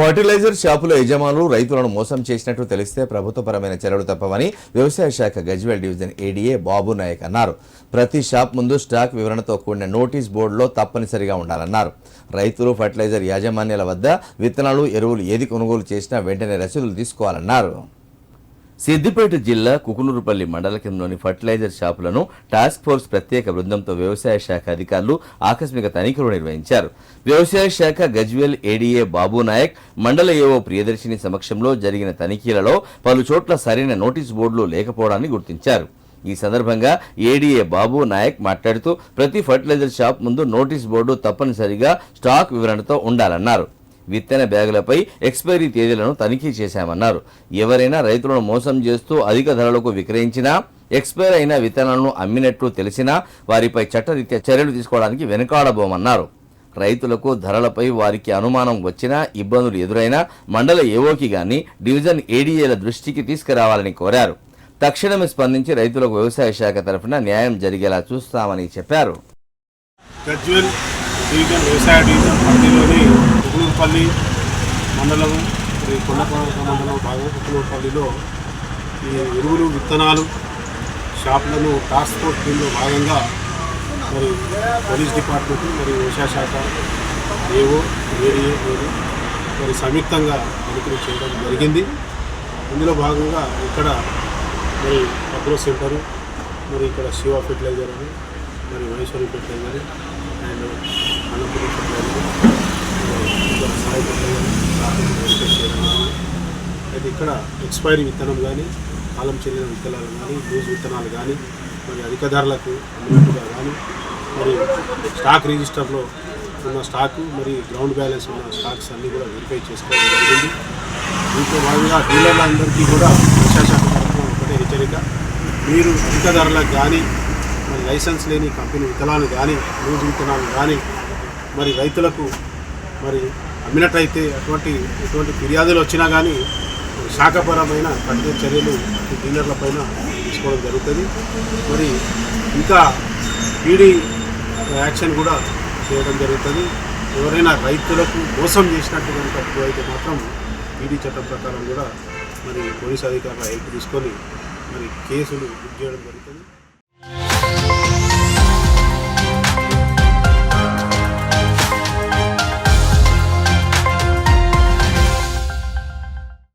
Fertiliser షాపుల యజమానులు రైతులను మోసం చేసినట్టు తెలిస్తే ప్రభుత్వపరమైన చర్యలు తప్పవని వ్యవసాయ శాఖ గజ్వేల్ డివిజన్ ఏడీఏ బాబు నాయక్ అన్నారు. ప్రతి షాప్ ముందు స్టాక్ వివరణతో కూడిన నోటీస్ బోర్డులో తప్పనిసరిగా ఉండాలన్నారు. రైతులు ఫర్టిలైజర్ యాజమాన్యాల వద్ద విత్తనాలు ఎరువులు ఏది కొనుగోలు చేసినా వెంటనే రసీదులు తీసుకోవాలన్నారు. సిద్దిపేట జిల్లా కుకునూరుపల్లి మండల కేంద్రంలోని ఫర్టిలైజర్ షాపులను టాస్క్ ఫోర్స్ ప్రత్యేక బృందంతో వ్యవసాయ శాఖ అధికారులు ఆకస్మిక తనిఖీలు నిర్వహించారు. వ్యవసాయ శాఖ గజ్వేల్ ఏడీఏ బాబు నాయక్ మండల ఏవో ప్రియదర్శిని సమక్షంలో జరిగిన తనిఖీలలో పలు చోట్ల సరైన నోటీస్ బోర్డులు లేకపోవడాన్ని గుర్తించారు. ఈ సందర్భంగా ఏడీఏ బాబు నాయక్ మాట్లాడుతూ ప్రతి ఫర్టిలైజర్ షాప్ ముందు నోటీస్ బోర్డు తప్పనిసరిగా స్టాక్ వివరణతో ఉండాలన్నారు. విత్తన బ్యాగులపై ఎక్స్పైరీ తేదీలను తనిఖీ చేశామన్నారు. ఎవరైనా రైతులను మోసం చేస్తూ అధిక ధరలకు విక్రయించినా ఎక్స్పైర్ అయిన విత్తనాలను అమ్మినట్లు తెలిసినా వారిపై చట్టరీత్యా చర్యలు తీసుకోవడానికి వెనుకాడబోమన్నారు. రైతులకు ధరలపై వారికి అనుమానం వచ్చినా ఇబ్బందులు ఎదురైనా మండల ఏవోకి గాని డివిజన్ ఏడీఏల దృష్టికి తీసుకురావాలని కోరారు. తక్షణమే స్పందించి రైతులకు వ్యవసాయ శాఖ తరఫున న్యాయం జరిగేలా చూస్తామని చెప్పారు. గజ్వేల్ డివిజన్ వ్యవసాయ డివిజన్ పరిధిలోని కొండపల్లి మండలం ఈ కొండపల్లి మండలం భాగం ఈ ఎరువులు విత్తనాలు షాపులను టాస్క్ ఫోర్స్ దీనిలో భాగంగా మరి పోలీస్ డిపార్ట్మెంట్ మరియు వ్యవసాయ శాఖ ఏవో ఏడీఏ ఏడు మరి సంయుక్తంగా తనిఖీలు చేయడం జరిగింది. ఇందులో భాగంగా ఇక్కడ మరి అగ్రో సెంటరు మరి ఇక్కడ శివ ఫెర్టిలైజర్ అని మరి Maheshwari fertilizer and Annapurna fertilizer మరి ఇక్కడ సాయి ఫెర్టిలైజర్ రాకుండా వెరిఫై చేయడం కానీ అయితే ఇక్కడ ఎక్స్పైరీ విత్తనం కానీ కాలం చెల్లిన విత్తనాలు కానీ లూజ్ విత్తనాలు కానీ మరి అధిక ధరలకు అమ్మినట్టుగా కానీ మరి స్టాక్ రిజిస్టర్లో ఉన్న స్టాకు మరి గ్రౌండ్ బ్యాలెన్స్ ఉన్న స్టాక్స్ అన్నీ కూడా వెరిఫై చేసుకోవడం జరిగింది. దీంట్లో భాగంగా డీలర్లందరికీ కూడా విశాఖ తరఫున ఒకటే హెచ్చరిక. మీరు అధిక ధరలకు కానీ మరి లైసెన్స్ లేని కంపెనీ విత్తనాలు కానీ లూజ్ విత్తనాలు కానీ మరి రైతులకు మరి అమ్మినట్టయితే అటువంటి ఎటువంటి ఫిర్యాదులు వచ్చినా కానీ శాఖపరమైన కఠిన చర్యలు డీలర్ల పైన తీసుకోవడం జరుగుతుంది. మరి ఇంకా పీడీ యాక్షన్ కూడా చేయడం జరుగుతుంది. ఎవరైనా రైతులకు మోసం చేసినట్టు కనుక అయితే మాత్రం ఈడీ చట్టం ప్రకారం కూడా మరి పోలీస్ అధికారుల హెల్ప్ తీసుకొని మరి కేసులు బుక్ చేయడం జరుగుతుంది.